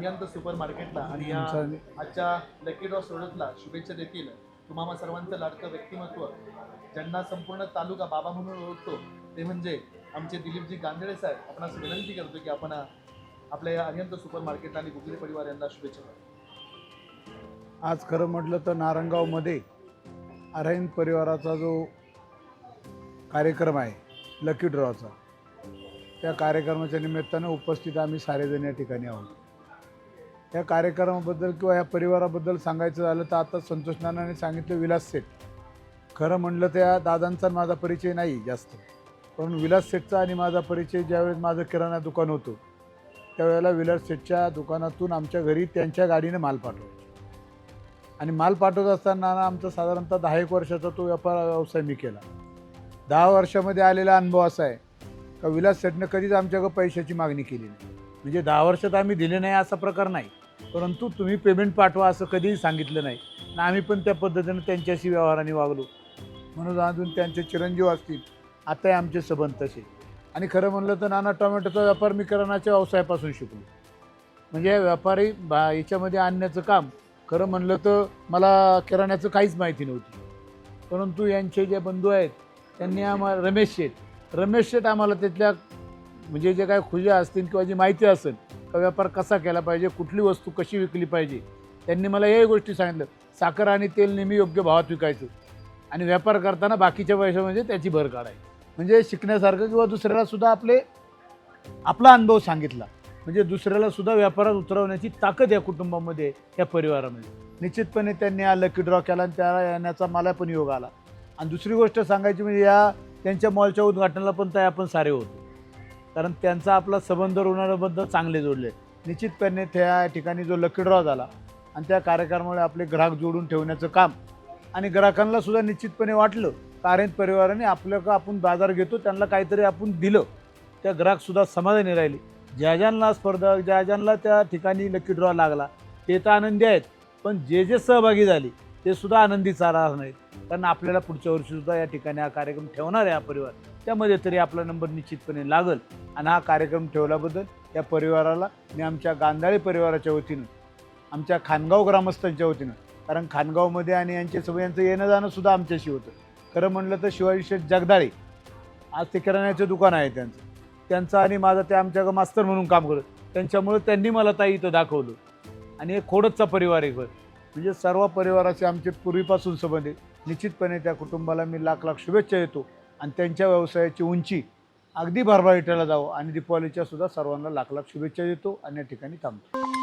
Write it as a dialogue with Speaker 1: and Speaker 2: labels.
Speaker 1: अरियंत super मार्केटला आणि या आजच्या लकी ड्रॉ सोडतला शुभेच्छा देतील. तुम्हाला सर्वांचं लाडकं व्यक्तिमत्व. ज्यांना संपूर्ण तालुका बाबा म्हणून ओळखतो ते म्हणजे आमचे दिलीपजी गांधळे साहेब. आपणास विनंती करतो की आपण आपल्या या अरियंत सुपर मार्केट आणि गुगली परिवार यांना शुभेच्छा द्या.
Speaker 2: आज खरं म्हटलं तर नारंगावमध्ये अरविंद परिवाराचा जो कार्यक्रम आहे लकी ड्रॉचा त्या कार्यक्रमाच्या निमित्तानं उपस्थित आम्ही सारेजण या ठिकाणी आहोत. या कार्यक्रमाबद्दल किंवा या परिवाराबद्दल सांगायचं झालं तर आता संतोष नानाने सांगितलं विलास सेठ. खरं म्हणलं त्या दादांचा माझा परिचय नाही जास्त. पण विलास सेठचा आणि माझा परिचय ज्यावेळेस माझं किराणा दुकान होतं त्यावेळेला विलास सेठच्या दुकानातून आमच्या घरी त्यांच्या गाडीने माल पाठवला. आणि माल पाठवत असताना आमचा साधारणतः दहा एक वर्षाचा तो व्यापार व्यवसाय मी केला. दहा वर्षामध्ये आलेला अनुभव असा आहे का विलास सेठनं कधीच आमच्याकडं पैशाची मागणी केली नाही. म्हणजे दहा वर्षात आम्ही दिले नाही असा प्रकार नाही. परंतु तुम्ही पेमेंट पाठवा असं कधीही सांगितलं नाही. आणि आम्ही पण त्या पद्धतीनं त्यांच्याशी व्यवहाराने वागलो. म्हणून अजून त्यांचे चिरंजीव असतील. आताही आमचे सबंध तसे. आणि खरं म्हणलं तर नाना टोमॅटोचा व्यापार मी किराणाच्या व्यवसायापासून शिकलो. म्हणजे व्यापारी बा याच्यामध्ये आणण्याचं काम खरं म्हणलं तर मला किराण्याचं काहीच माहिती नव्हती. परंतु यांचे जे बंधू आहेत त्यांनी आम्हाला रमेश शेठ. रमेश शेठ आम्हाला तिथल्या म्हणजे जे काय खुजा असतील किंवा जी माहिती असेल का व्यापार कसा केला पाहिजे कुठली वस्तू कशी विकली पाहिजे? त्यांनी मला याही गोष्टी सांगितलं. साखर आणि तेल नेहमी योग्य भावात विकायचं. आणि व्यापार करताना बाकीच्या पैशामध्ये म्हणजे त्याची भर काढायची. म्हणजे शिकण्यासारखं किंवा दुसऱ्याला सुद्धा आपले आपला अनुभव सांगितला. म्हणजे दुसऱ्याला सुद्धा व्यापारात उतरवण्याची ताकद या कुटुंबामध्ये या परिवारामध्ये. निश्चितपणे त्यांनी हा लकी ड्रॉ केला आणि त्याला येण्याचा मला पण योग आला. आणि दुसरी गोष्ट सांगायची म्हणजे या त्यांच्या मॉलच्या उद्घाटनाला पण त्या आपण सारे होतो. कारण त्यांचा आपला संबंध ऋणाबद्दल चांगले जोडले. निश्चितपणे त्या ठिकाणी जो लकी ड्रॉ झाला आणि त्या कार्यक्रमामुळे आपले ग्राहक जोडून ठेवण्याचं काम आणि ग्राहकांना सुद्धा निश्चितपणे वाटलं. कारण परिवाराने आपलं का आपण बाजार घेतो त्यांना काहीतरी आपण दिलं. त्या ग्राहकसुद्धा समाधानी राहिली. ज्या ज्यांना स्पर्धा ज्या ज्यांना त्या ठिकाणी लकी ड्रॉ लागला ते तर आनंदी आहेत. पण जे जे सहभागी झाले ते सुद्धा आनंदी चालणार नाहीत. कारण आपल्याला पुढच्या वर्षीसुद्धा या ठिकाणी हा कार्यक्रम ठेवणार आहे हा परिवार. त्यामध्ये तरी आपला नंबर निश्चितपणे लागल. आणि हा कार्यक्रम ठेवल्याबद्दल या परिवाराला मी आमच्या गांधाळे परिवाराच्या वतीनं आमच्या खानगाव ग्रामस्थांच्या वतीनं कारण खानगावमध्ये आणि यांच्या सोबत यांचं येणं जाणं सुद्धा आमच्याशी होतं. खरं म्हणलं तर शिवाजी शेठ जगदाळे आज ते किराण्याचं दुकान आहे त्यांचं. त्यांचं आणि माझं ते आमच्या मास्तर म्हणून काम करत त्यांच्यामुळं त्यांनी मला ताई इथं दाखवलं. आणि एक खोडतचा परिवार आहे घर. म्हणजे सर्व परिवाराचे आमचे पूर्वीपासून संबंध आहे निश्चितपणे त्या कुटुंबाला मी लाख लाख शुभेच्छा देतो. आणि त्यांच्या व्यवसायाची उंची अगदी भरभराटीला जावं आणि दीपावलीच्या सुद्धा सर्वांना लाख लाख शुभेच्छा देतो. आणि या ठिकाणी थांबतो.